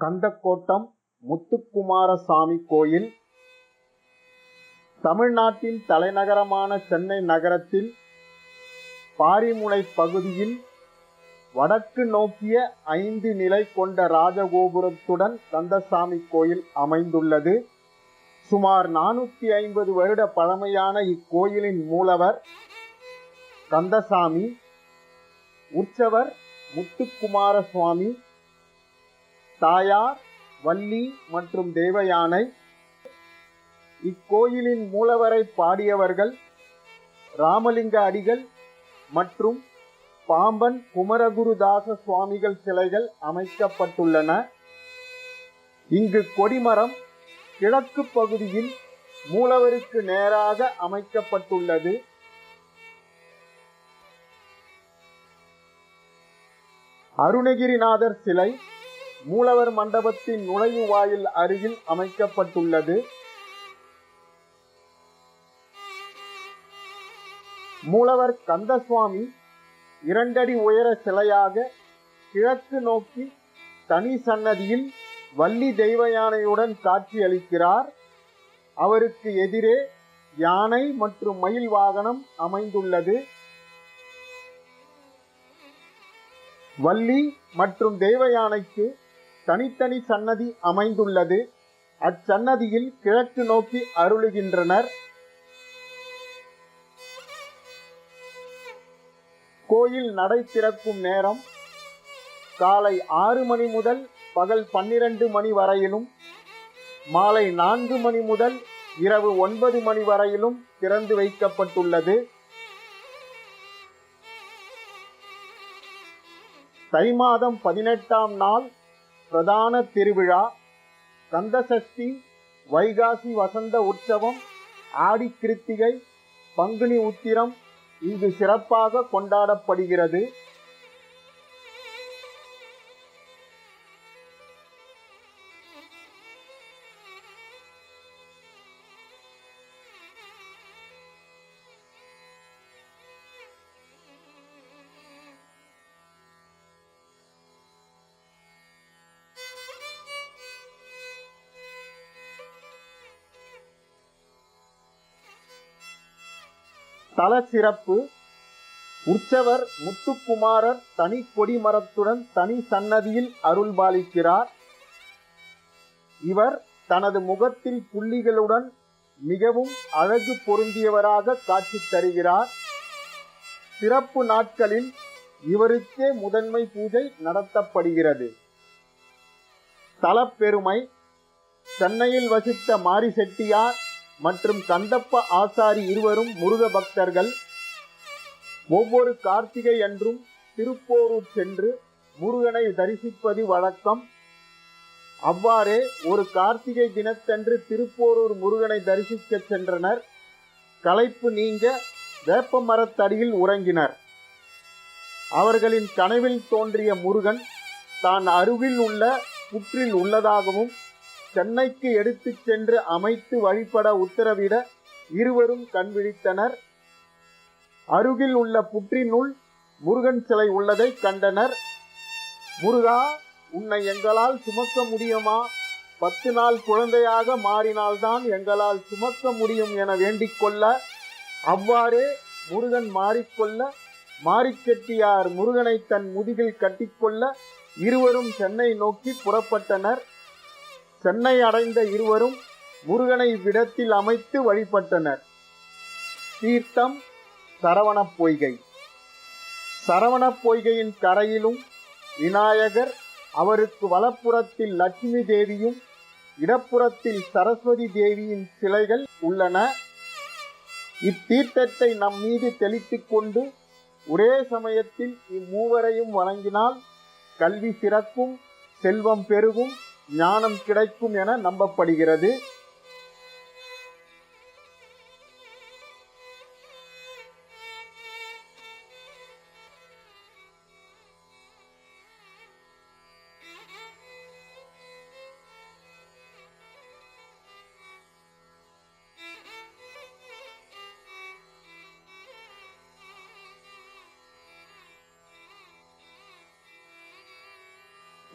கந்தக்கோட்டம் முத்துக்குமாரசாமி கோயில். தமிழ்நாட்டின் தலைநகரமான சென்னை நகரத்தில் பாரிமுனை பகுதியில் வடக்கு நோக்கிய ஐந்து நிலை கொண்ட ராஜகோபுரத்துடன் கந்தசாமி கோயில் அமைந்துள்ளது. சுமார் நானூற்றி ஐம்பது வருட பழமையான இக்கோயிலின் மூலவர் கந்தசாமி உற்சவர் முத்துக்குமார சுவாமி தாயார் வள்ளி மற்றும் தேவயானை. இக்கோயிலின் மூலவரை பாடியவர்கள் ராமலிங்க அடிகள் மற்றும் பாம்பன் குமரகுருதாச சுவாமிகள் சிலைகள் அமைக்கப்பட்டுள்ளன. இங்கு கொடிமரம் கிழக்கு பகுதியில் மூலவருக்கு நேராக அமைக்கப்பட்டுள்ளது. அருணகிரிநாதர் சிலை மூலவர் மண்டபத்தின் நுழைவு வாயில் அருகில் அமைக்கப்பட்டுள்ளது. மூலவர் கந்தசுவாமி இரண்டடி உயர சிலையாக கிழக்கு நோக்கி தனி சன்னதியில் வள்ளி தெய்வ யானையுடன் காட்சியளிக்கிறார். அவருக்கு எதிரே யானை மற்றும் மயில் வாகனம் அமைந்துள்ளது. வள்ளி மற்றும் தெய்வ யானைக்கு தனித்தனி சன்னதி அமைந்துள்ளது. அச்சன்னதியில் கிழக்கு நோக்கி அருளுகின்றனர். கோயில் நடை திறக்கும் நேரம் காலை ஆறு மணி முதல் பகல் பன்னிரண்டு மணி வரையிலும் மாலை நான்கு மணி முதல் இரவு ஒன்பது மணி வரையிலும் திறந்து வைக்கப்பட்டுள்ளது. தை மாதம் பதினெட்டாம் நாள் பிரதான திருவிழா கந்தசஷ்டி வைகாசி வசந்த உற்சவம் ஆடி கிருத்திகை பங்குனி உத்திரம் இங்கு சிறப்பாக கொண்டாடப்படுகிறது. தல சிறப்பு உற்சவர் முத்துக்குமாரர் தனி கொடிமரத்துடன் தனி சன்னதியில் அருள்பாலிக்கிறார் இவர் தனது முகத்தில் புள்ளிகளுடன் மிகவும் அழகு பொருந்தியவராக காட்சி தருகிறார். சிறப்பு நாட்களில் இவருக்கே முதன்மை பூஜை நடத்தப்படுகிறது. தலப்பெருமை சென்னையில் வசித்த மாரி செட்டியார் மற்றும் கந்தப்ப ஆசாரி இருவரும் முருக பக்தர்கள். ஒவ்வொரு கார்த்திகை அன்றும் திருப்போரூர் சென்று முருகனை தரிசிப்பது வழக்கம். அவ்வாறே ஒரு கார்த்திகை தினத்தன்று திருப்போரூர் முருகனை தரிசிக்க சென்றனர். களைப்பு நீங்க வேப்ப மரத்தடியில் உறங்கினர். அவர்களின் கனவில் தோன்றிய முருகன் தான் அருகில் உள்ள புற்றில் உள்ளதாகவும் சென்னைக்கு எடுத்துச் சென்று அமைத்து வழிபட உத்தரவிட இருவரும் கண்விழித்தனர் அருகில் உள்ள புற்றினுள் முருகன் சிலை உள்ளதை கண்டனர். முருகா உன்னை எங்களால் சுமக்க முடியுமா? பத்து நாள் குழந்தையாக மாறினால்தான் எங்களால் சுமக்க முடியும் என வேண்டிக் கொள்ள. அவ்வாறே முருகன் மாறிக்கொள்ள மாரிக்கெட்டியார் முருகனை தன் முதுகில் கட்டிக்கொள்ள இருவரும் சென்னை நோக்கி புறப்பட்டனர். சென்னை அடைந்த இருவரும் முருகனை விடத்தில் அமைத்து வழிபட்டனர். தீர்த்தம் சரவணப் பொய்கை. சரவணப் பொய்கையின் கரையிலும் விநாயகர் அவருக்கு வலப்புறத்தில் லட்சுமி தேவியும் இடப்புறத்தில் சரஸ்வதி தேவியின் சிலைகள் உள்ளன. இத்தீர்த்தத்தை நம் மீது தெளித்துக் கொண்டு ஒரே சமயத்தில் இம்மூவரையும் வணங்கினால் கல்வி சிறக்கும் செல்வம் பெருகும் ஞானம் கிடைக்கும் என நம்பப்படுகிறது.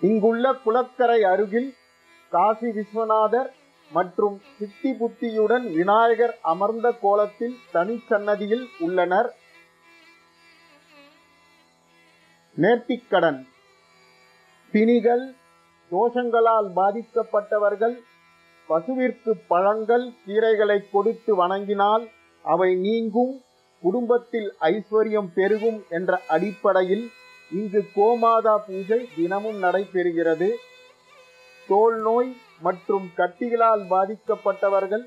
இங்குள்ள குளக்கரை அருகில் காசி விஸ்வநாதர் மற்றும் சித்தி புத்தியுடன் விநாயகர் அமர்ந்த கோலத்தில் தனிச்சன்னதியில் உள்ளனர். நேர்த்திக்கடன். பிணிகள் தோஷங்களால் பாதிக்கப்பட்டவர்கள் பசுவிற்கு பழங்கள் கீரைகளை கொடுத்து வணங்கினால் அவை நீங்கும் குடும்பத்தில் ஐஸ்வர்யம் பெருகும் என்ற அடிப்படையில் இங்கு கோமாதா பூஜை தினமும் நடைபெறுகிறது. தோல் நோய் மற்றும் கட்டிகளால் பாதிக்கப்பட்டவர்கள்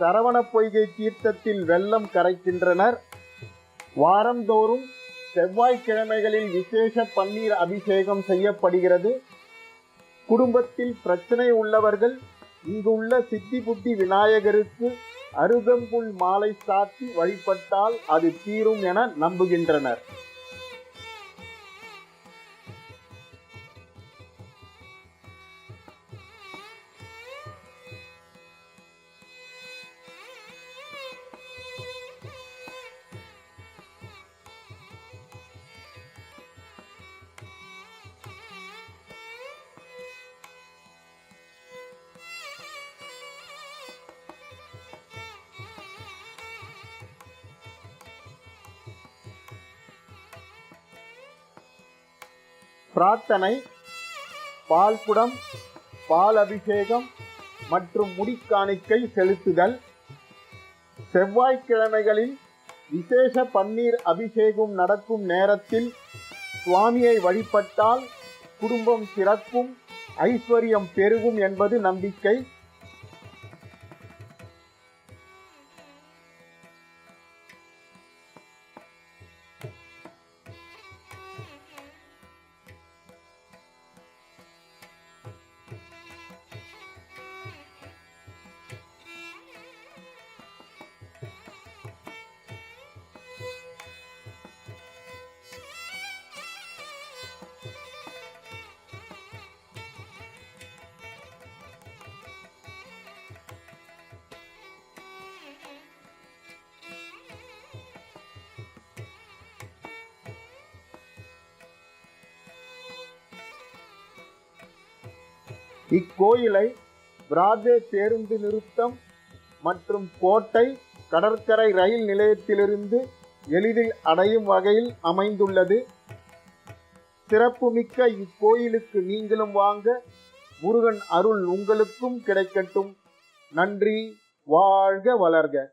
சரவண பொய்கை தீர்த்தத்தில் வெள்ளம் கரைக்கின்றனர். வாரந்தோறும் செவ்வாய்க்கிழமைகளில் விசேஷ பன்னீர் அபிஷேகம் செய்யப்படுகிறது. குடும்பத்தில் பிரச்சனை உள்ளவர்கள் இங்குள்ள சித்தி புத்தி விநாயகருக்கு அருகம்புல் மாலை சாத்தி வழிபட்டால் அது தீரும் என நம்புகின்றனர். பிரார்த்தனை பால் குடம் பால் அபிஷேகம் மற்றும் முடிக்காணிக்கை செலுத்துதல். செவ்வாய்க்கிழமைகளில் விசேஷ பன்னீர் அபிஷேகம் நடக்கும் நேரத்தில் சுவாமியை வழிபட்டால் குடும்பம் சிறக்கும் ஐஸ்வர்யம் பெருகும் என்பது நம்பிக்கை. இக்கோயிலை பிராட்வே பேருந்து நிறுத்தம் மற்றும் கோட்டை கடற்கரை ரயில் நிலையத்திலிருந்து எளிதில் அடையும் வகையில் அமைந்துள்ளது. சிறப்புமிக்க இக்கோயிலுக்கு நீங்களும் வாங்க முருகன் அருள் உங்களுக்கும் கிடைக்கட்டும். நன்றி வாழ்க வளர்க.